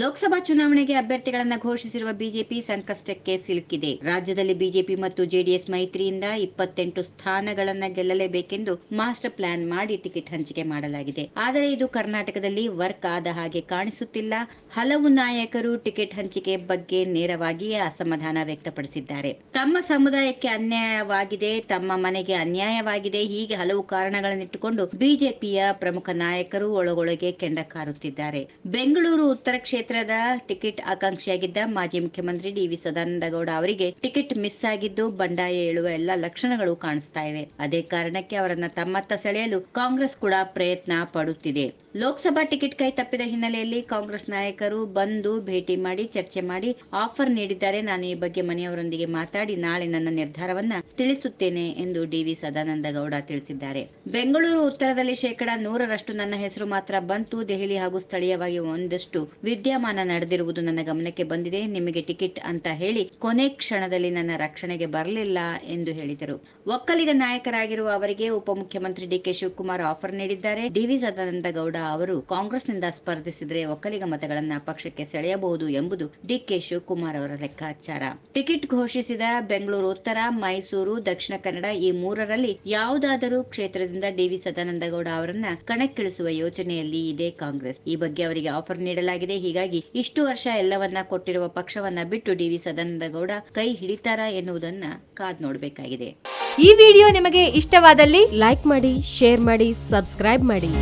ಲೋಕಸಭಾ ಚುನಾವಣೆಗೆ ಅಭ್ಯರ್ಥಿಗಳನ್ನ ಘೋಷಿಸಿರುವ ಬಿಜೆಪಿ ಸಂಕಷ್ಟಕ್ಕೆ ಸಿಲುಕಿದೆ. ರಾಜ್ಯದಲ್ಲಿ ಬಿಜೆಪಿ ಮತ್ತು ಜೆಡಿಎಸ್ ಮೈತ್ರಿಯಿಂದ ಇಪ್ಪತ್ತೆಂಟು ಸ್ಥಾನಗಳನ್ನ ಗೆಲ್ಲಲೇಬೇಕೆಂದು ಮಾಸ್ಟರ್ ಪ್ಲಾನ್ ಮಾಡಿ ಟಿಕೆಟ್ ಹಂಚಿಕೆ ಮಾಡಲಾಗಿದೆ. ಆದರೆ ಇದು ಕರ್ನಾಟಕದಲ್ಲಿ ವರ್ಕ್ ಆದ ಹಾಗೆ ಕಾಣಿಸುತ್ತಿಲ್ಲ. ಹಲವು ನಾಯಕರು ಟಿಕೆಟ್ ಹಂಚಿಕೆ ಬಗ್ಗೆ ನೇರವಾಗಿಯೇ ಅಸಮಾಧಾನ ವ್ಯಕ್ತಪಡಿಸಿದ್ದಾರೆ. ತಮ್ಮ ಸಮುದಾಯಕ್ಕೆ ಅನ್ಯಾಯವಾಗಿದೆ, ತಮ್ಮ ಮನೆಗೆ ಅನ್ಯಾಯವಾಗಿದೆ. ಹೀಗೆ ಹಲವು ಕಾರಣಗಳನ್ನಿಟ್ಟುಕೊಂಡು ಬಿಜೆಪಿಯ ಪ್ರಮುಖ ನಾಯಕರು ಒಳಗೊಳಗೆ ಕೆಂಡ ಕಾರುತ್ತಿದ್ದಾರೆ. ಬೆಂಗಳೂರು ಉತ್ತರ ಕ್ಷೇತ್ರದ ಟಿಕೆಟ್ ಆಕಾಂಕ್ಷಿಯಾಗಿದ್ದ ಮಾಜಿ ಮುಖ್ಯಮಂತ್ರಿ ಡಿ ವಿ ಸದಾನಂದಗೌಡ ಅವರಿಗೆ ಟಿಕೆಟ್ ಮಿಸ್ ಆಗಿದ್ದು ಬಂಡಾಯ ಏಳುವ ಎಲ್ಲ ಲಕ್ಷಣಗಳು ಕಾಣಿಸ್ತಾ ಇವೆ. ಅದೇ ಕಾರಣಕ್ಕೆ ಅವರನ್ನ ತಮ್ಮತ್ತ ಸೆಳೆಯಲು ಕಾಂಗ್ರೆಸ್ ಕೂಡ ಪ್ರಯತ್ನ ಪಡುತ್ತಿದೆ. ಲೋಕಸಭಾ ಟಿಕೆಟ್ ಕೈ ತಪ್ಪಿದ ಹಿನ್ನೆಲೆಯಲ್ಲಿ ಕಾಂಗ್ರೆಸ್ ನಾಯಕರು ಬಂದು ಭೇಟಿ ಮಾಡಿ ಚರ್ಚೆ ಮಾಡಿ ಆಫರ್ ನೀಡಿದ್ದಾರೆ. ನಾನು ಈ ಬಗ್ಗೆ ಮನೆಯವರೊಂದಿಗೆ ಮಾತಾಡಿ ನಾಳೆ ನನ್ನ ನಿರ್ಧಾರವನ್ನ ತಿಳಿಸುತ್ತೇನೆ ಎಂದು ಡಿವಿ ಸದಾನಂದ ಗೌಡ ತಿಳಿಸಿದ್ದಾರೆ. ಬೆಂಗಳೂರು ಉತ್ತರದಲ್ಲಿ ಶೇಕಡಾ ನೂರರಷ್ಟು ನನ್ನ ಹೆಸರು ಮಾತ್ರ ಬಂತು. ದೆಹಲಿ ಹಾಗೂ ಸ್ಥಳೀಯವಾಗಿ ಒಂದಷ್ಟು ವಿದ್ಯಮಾನ ನಡೆದಿರುವುದು ನನ್ನ ಗಮನಕ್ಕೆ ಬಂದಿದೆ. ನಿಮಗೆ ಟಿಕೆಟ್ ಅಂತ ಹೇಳಿ ಕೊನೆ ಕ್ಷಣದಲ್ಲಿ ನನ್ನ ರಕ್ಷಣೆಗೆ ಬರಲಿಲ್ಲ ಎಂದು ಹೇಳಿದರು. ಒಕ್ಕಲಿಗ ನಾಯಕರಾಗಿರುವ ಅವರಿಗೆ ಉಪಮುಖ್ಯಮಂತ್ರಿ ಡಿಕೆ ಶಿವಕುಮಾರ್ ಆಫರ್ ನೀಡಿದ್ದಾರೆ. ಡಿವಿ ಸದಾನಂದ ಗೌಡ ಅವರು ಕಾಂಗ್ರೆಸ್ನಿಂದ ಸ್ಪರ್ಧಿಸಿದರೆ ಒಕ್ಕಲಿಗ ಮತಗಳನ್ನ ಪಕ್ಷಕ್ಕೆ ಸೆಳೆಯಬಹುದು ಎಂಬುದು ಡಿಕೆ ಶಿವಕುಮಾರ್ ಅವರ ಲೆಕ್ಕಾಚಾರ. ಟಿಕೆಟ್ ಘೋಷಿಸಿದ ಬೆಂಗಳೂರು ಉತ್ತರ, ಮೈಸೂರು, ದಕ್ಷಿಣ ಕನ್ನಡ ಈ ಮೂರರಲ್ಲಿ ಯಾವುದಾದರೂ ಕ್ಷೇತ್ರದಿಂದ ಡಿವಿ ಸದಾನಂದಗೌಡ ಅವರನ್ನ ಕಣಕ್ಕಿಳಿಸುವ ಯೋಚನೆಯಲ್ಲಿ ಇದೆ ಕಾಂಗ್ರೆಸ್. ಈ ಬಗ್ಗೆ ಅವರಿಗೆ ಆಫರ್ ನೀಡಲಾಗಿದೆ. ಹೀಗಾಗಿ ಇಷ್ಟು ವರ್ಷ ಎಲ್ಲವನ್ನ ಕೊಟ್ಟಿರುವ ಪಕ್ಷವನ್ನ ಬಿಟ್ಟು ಡಿವಿ ಸದಾನಂದಗೌಡ ಕೈ ಹಿಡಿತಾರಾ ಎನ್ನುವುದನ್ನ ಕಾದ್ ನೋಡಬೇಕಾಗಿದೆ. ಈ ವಿಡಿಯೋ ನಿಮಗೆ ಇಷ್ಟವಾದಲ್ಲಿ ಲೈಕ್ ಮಾಡಿ, ಶೇರ್ ಮಾಡಿ, ಸಬ್ಸ್ಕ್ರೈಬ್ ಮಾಡಿ.